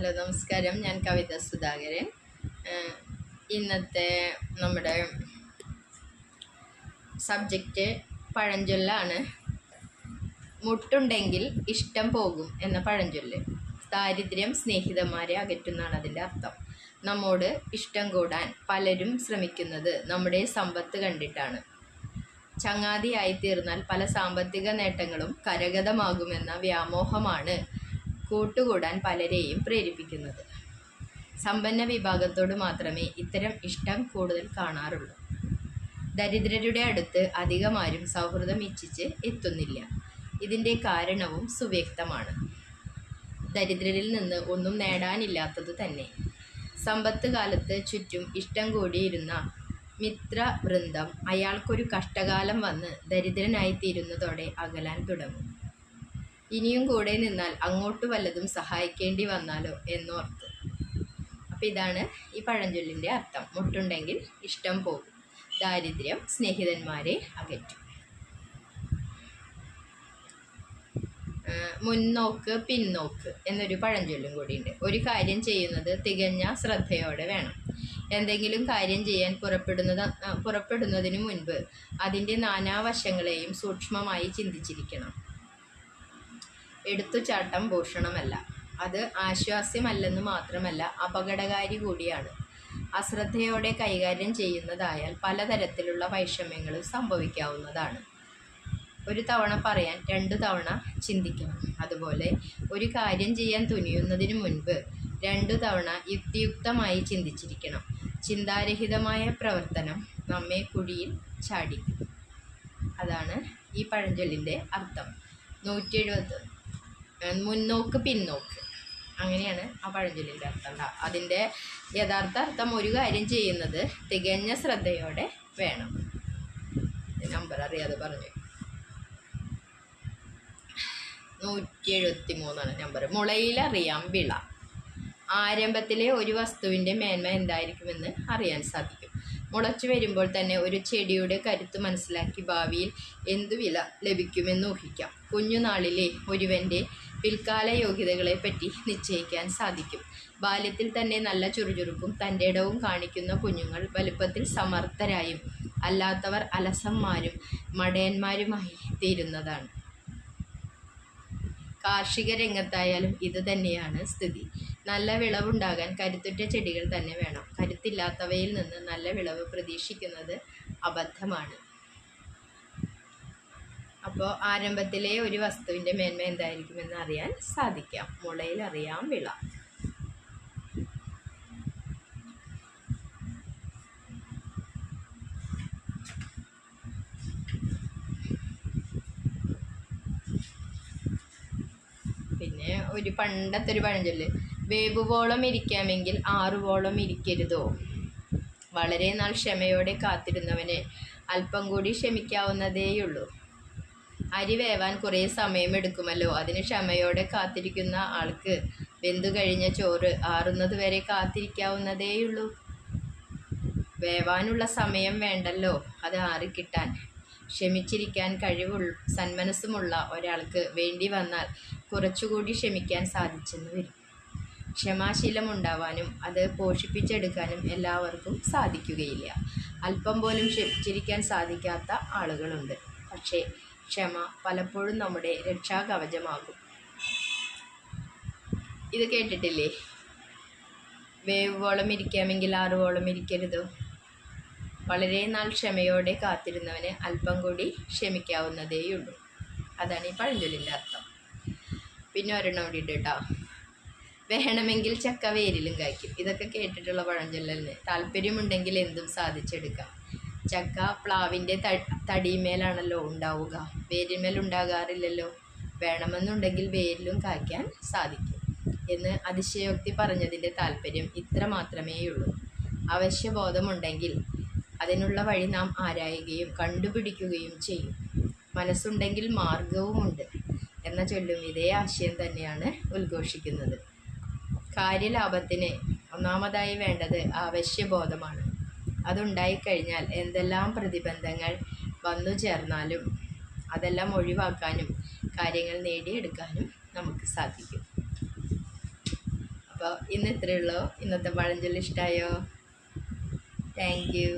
Hello നമസ്കാരം. ഞാൻ കവിത സുധാകരൻ. ഇന്നത്തെ നമ്മുടെ സബ്ജക്റ്റ് പഴഞ്ചൊല്ലാണ്. മുട്ടുണ്ടെങ്കിൽ ഇഷ്ടം പോകും എന്ന പഴഞ്ചൊല്ല്. ദാരിദ്ര്യം സ്നേഹിതന്മാരെ അകറ്റുന്നാണ് അതിന്റെ അർത്ഥം. നമ്മോട് ഇഷ്ടം കൂടാൻ പലരും ശ്രമിക്കുന്നത് നമ്മുടെ സമ്പത്ത് കണ്ടിട്ടാണ്. ചങ്ങാതിയായി തീർന്നാൽ പല സാമ്പത്തിക നേട്ടങ്ങളും കരഗതമാകുമെന്ന വ്യാമോഹമാണ് കൂട്ടുകൂടാൻ പലരെയും പ്രേരിപ്പിക്കുന്നത്. സമ്പന്ന വിഭാഗത്തോട് മാത്രമേ ഇത്തരം ഇഷ്ടം കൂടുതൽ കാണാറുള്ളൂ. ദരിദ്രരുടെ അടുത്ത് അധികമാരും സൗഹൃദം ഇച്ഛിച്ച് എത്തുന്നില്ല. ഇതിന്റെ കാരണവും സുവ്യക്തമാണ്. ദരിദ്രരിൽ നിന്ന് ഒന്നും നേടാനില്ലാത്തത് തന്നെ. സമ്പത്ത് കാലത്ത് ചുറ്റും ഇഷ്ടം കൂടിയിരുന്ന മിത്രവൃന്ദം അയാൾക്കൊരു കഷ്ടകാലം വന്ന് ദരിദ്രനായിത്തീരുന്നതോടെ അകലാൻ തുടങ്ങും. ഇനിയും കൂടെ നിന്നാൽ അങ്ങോട്ട് വല്ലതും സഹായിക്കേണ്ടി വന്നാലോ എന്നോർത്ത്. അപ്പം ഇതാണ് ഈ പഴഞ്ചൊല്ലിന്റെ അർത്ഥം. മുട്ടുണ്ടെങ്കിൽ ഇഷ്ടം പോകും. ദാരിദ്ര്യം സ്നേഹിതന്മാരെ അകറ്റും. മുന്നോക്ക് പിന്നോക്ക് എന്നൊരു പഴഞ്ചൊല്ലും കൂടിയുണ്ട്. ഒരു കാര്യം ചെയ്യുന്നത് തികഞ്ഞ ശ്രദ്ധയോടെ വേണം. എന്തെങ്കിലും കാര്യം ചെയ്യാൻ പുറപ്പെടുന്നത് പുറപ്പെടുന്നതിന് മുൻപ് അതിന്റെ നാനാവശങ്ങളെയും സൂക്ഷ്മമായി ചിന്തിച്ചിരിക്കണം. എടുത്തുചാട്ടം ഭൂഷണമല്ല അത് ആശ്വാസ്യമല്ലെന്നു മാത്രമല്ല അപകടകാരി കൂടിയാണ്. അശ്രദ്ധയോടെ കൈകാര്യം ചെയ്യുന്നതായാൽ പലതരത്തിലുള്ള വൈഷമ്യങ്ങളും സംഭവിക്കാവുന്നതാണ്. ഒരു തവണ പറയാൻ രണ്ടു തവണ ചിന്തിക്കണം. അതുപോലെ ഒരു കാര്യം ചെയ്യാൻ തുനിയുന്നതിന് മുൻപ് രണ്ടു തവണ യുക്തിയുക്തമായി ചിന്തിച്ചിരിക്കണം. ചിന്താരഹിതമായ പ്രവർത്തനം നമ്മെ കുഴിയിൽ ചാടിക്കും. അതാണ് ഈ പഴഞ്ചൊല്ലിന്റെ അർത്ഥം. നൂറ്റി എഴുപത് മുന്നോക്ക് പിന്നോക്ക്. അങ്ങനെയാണ് ആ പഴഞ്ചൊല്ലിന്റെ അർത്ഥം. അതിന്റെ യഥാർത്ഥ അർത്ഥം ഒരു കാര്യം ചെയ്യുന്നത് തികഞ്ഞ ശ്രദ്ധയോടെ വേണം. നമ്പർ അറിയാതെ പറഞ്ഞു. നൂറ്റി എഴുപത്തി മൂന്നാണ് നമ്പർ മുളയിലറിയാം വിള. ആരംഭത്തിലെ ഒരു വസ്തുവിന്റെ മേന്മ എന്തായിരിക്കുമെന്ന് അറിയാൻ സാധിക്കും. മുളച്ചു വരുമ്പോൾ തന്നെ ഒരു ചെടിയുടെ കരുത്ത് മനസ്സിലാക്കി ഭാവിയിൽ എന്തു വില ലഭിക്കുമെന്ന് ഊഹിക്കാം. കുഞ്ഞുനാളിലെ ഒരുവന്റെ പിൽക്കാല യോഗ്യതകളെ പറ്റി നിശ്ചയിക്കാൻ സാധിക്കും. ബാല്യത്തിൽ തന്നെ നല്ല ചുറുചുറുക്കും തന്റെ ഇടവും കാണിക്കുന്ന കുഞ്ഞുങ്ങൾ വലുപ്പത്തിൽ സമർത്ഥരായും അല്ലാത്തവർ അലസന്മാരും മടയന്മാരുമായി തീരുന്നതാണ്. കാർഷിക രംഗത്തായാലും ഇത് തന്നെയാണ് സ്ഥിതി. നല്ല വിളവുണ്ടാകാൻ കരുത്തുറ്റ ചെടികൾ തന്നെ വേണം. കരുത്തില്ലാത്തവയിൽ നിന്ന് നല്ല വിളവ് പ്രതീക്ഷിക്കുന്നത് അബദ്ധമാണ്. അപ്പോൾ ആരംഭത്തിലെ ഒരു വസ്തുവിന്റെ മേന്മ എന്തായിരിക്കുമെന്ന് അറിയാൻ സാധിക്കാം. മുളയിൽ അറിയാം വിള. പിന്നെ ഒരു പണ്ടത്തെ ഒരു പഴഞ്ചൊല്ല്. വേവുവോളം ഇരിക്കാമെങ്കിൽ ആറുവോളം ഇരിക്കരുതോ? വളരെ നാൾ ക്ഷമയോടെ കാത്തിരുന്നവനെ അല്പം കൂടി ക്ഷമിക്കാവുന്നതേയുള്ളൂ. അരി വേവാൻ കുറേ സമയമെടുക്കുമല്ലോ. അതിന് ക്ഷമയോടെ കാത്തിരിക്കുന്ന ആൾക്ക് വെന്തു കഴിഞ്ഞ ചോറ് ആറുന്നത് വരെ കാത്തിരിക്കാവുന്നതേയുള്ളൂ. വേവാനുള്ള സമയം വേണ്ടല്ലോ. അത് ആറിക്കിട്ടാൻ ക്ഷമിച്ചിരിക്കാൻ കഴിവുള്ള സന്മനസ്സുമുള്ള ഒരാൾക്ക് വേണ്ടി വന്നാൽ കുറച്ചുകൂടി ക്ഷമിക്കാൻ സാധിച്ചെന്ന് വരും. ക്ഷമാശീലമുണ്ടാവാനും അത് പോഷിപ്പിച്ചെടുക്കാനും എല്ലാവർക്കും സാധിക്കുകയില്ല. അല്പം പോലും ക്ഷമിച്ചിരിക്കാൻ സാധിക്കാത്ത ആളുകളുണ്ട്. പക്ഷേ ക്ഷമ പലപ്പോഴും നമ്മുടെ രക്ഷാകവചമാകും. ഇത് കേട്ടിട്ടില്ലേ? വേവോളം ഇരിക്കാമെങ്കിൽ ആറുവോളം ഇരിക്കരുതോ? വളരെ നാൾ ക്ഷമയോടെ കാത്തിരുന്നവന് അല്പം കൂടി ക്ഷമിക്കാവുന്നതേയുള്ളൂ. അതാണ് ഈ പഴഞ്ചൊല്ലിന്റെ അർത്ഥം. പിന്നെ ഒരെണ്ണം കൂടി ഇട്ട് കേട്ടോ. വേണമെങ്കിൽ ചക്ക വേരിലും കായ്ക്കും. ഇതൊക്കെ കേട്ടിട്ടുള്ള പഴഞ്ചൊല്ലല്ലേ താല്പര്യമുണ്ടെങ്കിൽ എന്തും സാധിച്ചെടുക്കാം. ചക്ക പ്ലാവിന്റെ തടിമേലാണല്ലോ ഉണ്ടാവുക. വേരിന്മേൽ ഉണ്ടാകാറില്ലല്ലോ. വേണമെന്നുണ്ടെങ്കിൽ വേരിലും കായ്ക്കാൻ സാധിക്കും എന്ന് അതിശയോക്തി പറഞ്ഞതിന്റെ താല്പര്യം ഇത്ര മാത്രമേയുള്ളൂ. അവശ്യബോധമുണ്ടെങ്കിൽ അതിനുള്ള വഴി നാം ആരായുകയും കണ്ടുപിടിക്കുകയും ചെയ്യും. മനസ്സുണ്ടെങ്കിൽ മാർഗവുമുണ്ട് എന്ന ചൊല്ലും ഇതേ ആശയം തന്നെയാണ് ഉദ്ഘോഷിക്കുന്നത്. കാര്യലാഭത്തിന് ഒന്നാമതായി വേണ്ടത് ആവശ്യബോധമാണ്. അതുണ്ടായിക്കഴിഞ്ഞാൽ എന്തെല്ലാം പ്രതിബന്ധങ്ങൾ വന്നു ചേർന്നാലും അതെല്ലാം ഒഴിവാക്കാനും കാര്യങ്ങൾ നേടിയെടുക്കാനും നമുക്ക് സാധിക്കും. അപ്പോൾ ഇന്ന് ഇത്രയേ ഉള്ളൂ. ഇന്നത്തെ പഴഞ്ചൊല്ലി ഇഷ്ടമായോ താങ്ക് യു